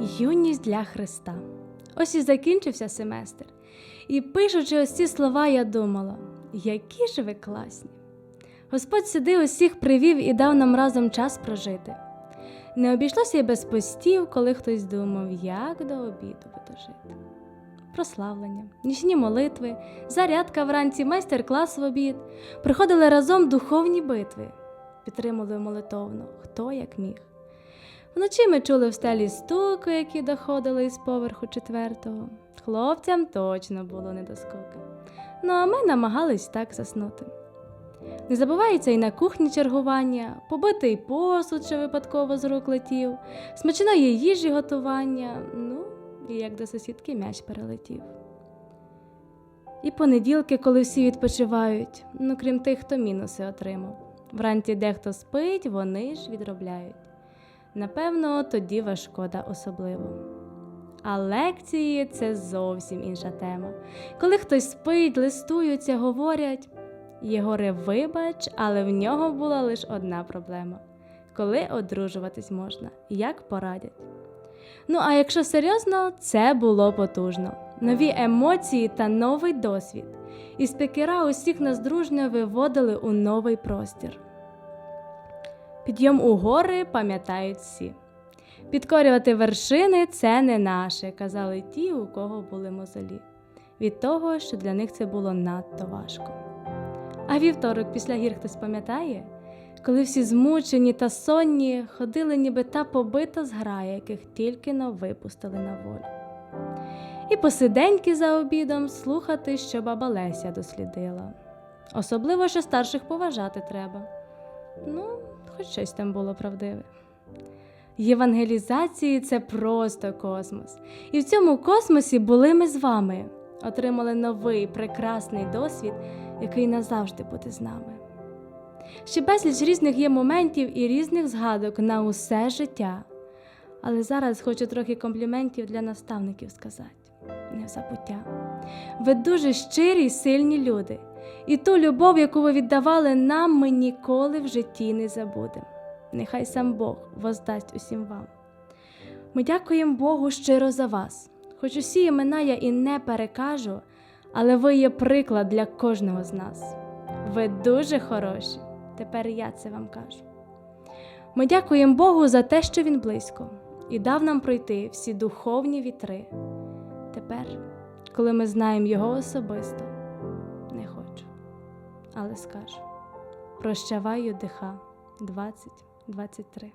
Юність для Христа. Ось і закінчився семестр. І пишучи ось ці слова, я думала, які ж ви класні. Господь сюди усіх привів і дав нам разом час прожити. Не обійшлося й без постів, коли хтось думав, як до обіду буду жити. Прославлення, нічні молитви, зарядка вранці, майстер-клас в обід. Приходили разом духовні битви, підтримали молитовно, хто як міг. Вночі ми чули в стелі стуки, які доходили із поверху четвертого. Хлопцям точно було не до скуки. Ну а ми намагались так заснути. Не забувається і на кухні чергування, побитий посуд, що випадково з рук летів, смачної їжі готування, ну, і як до сусідки м'яч перелетів. І понеділки, коли всі відпочивають, ну крім тих, хто мінуси отримав. Вранці дехто спить, вони ж відробляють. Напевно, тоді важкода особливо. А лекції це зовсім інша тема. Коли хтось спить, листуються, говорять. Єгоре, вибач, але в нього була лише одна проблема: коли одружуватись можна, як порадять. Ну, а якщо серйозно, це було потужно. Нові емоції та новий досвід. І спікера усіх нас дружньо виводили у новий простір. Підйом у гори пам'ятають всі. Підкорювати вершини це не наше, казали ті, у кого були мозолі. Від того, що для них це було надто важко. А вівторок після гір хтось пам'ятає, коли всі змучені та сонні ходили, ніби та побита зграя, яких тільки но випустили на волю. І посиденьки за обідом слухати, що баба Леся дослідила. Особливо, що старших поважати треба. Ну, хоч щось там було правдиве. Євангелізації це просто космос. І в цьому космосі були ми з вами, отримали новий прекрасний досвід, який назавжди буде з нами. Ще безліч різних є моментів і різних згадок на усе життя. Але зараз хочу трохи компліментів для наставників сказати, не в забуття. Ви дуже щирі й сильні люди, і ту любов, яку ви віддавали нам, ми ніколи в житті не забудемо. Нехай сам Бог воздасть усім вам. Ми дякуємо Богу щиро за вас. Хоч усі імена я і не перекажу, але ви є приклад для кожного з нас. Ви дуже хороші. Тепер я це вам кажу. Ми дякуємо Богу за те, що Він близько, і дав нам пройти всі духовні вітри. Тепер, коли ми знаємо Його особисто, але скажу: прощавай, Юдиха 2023.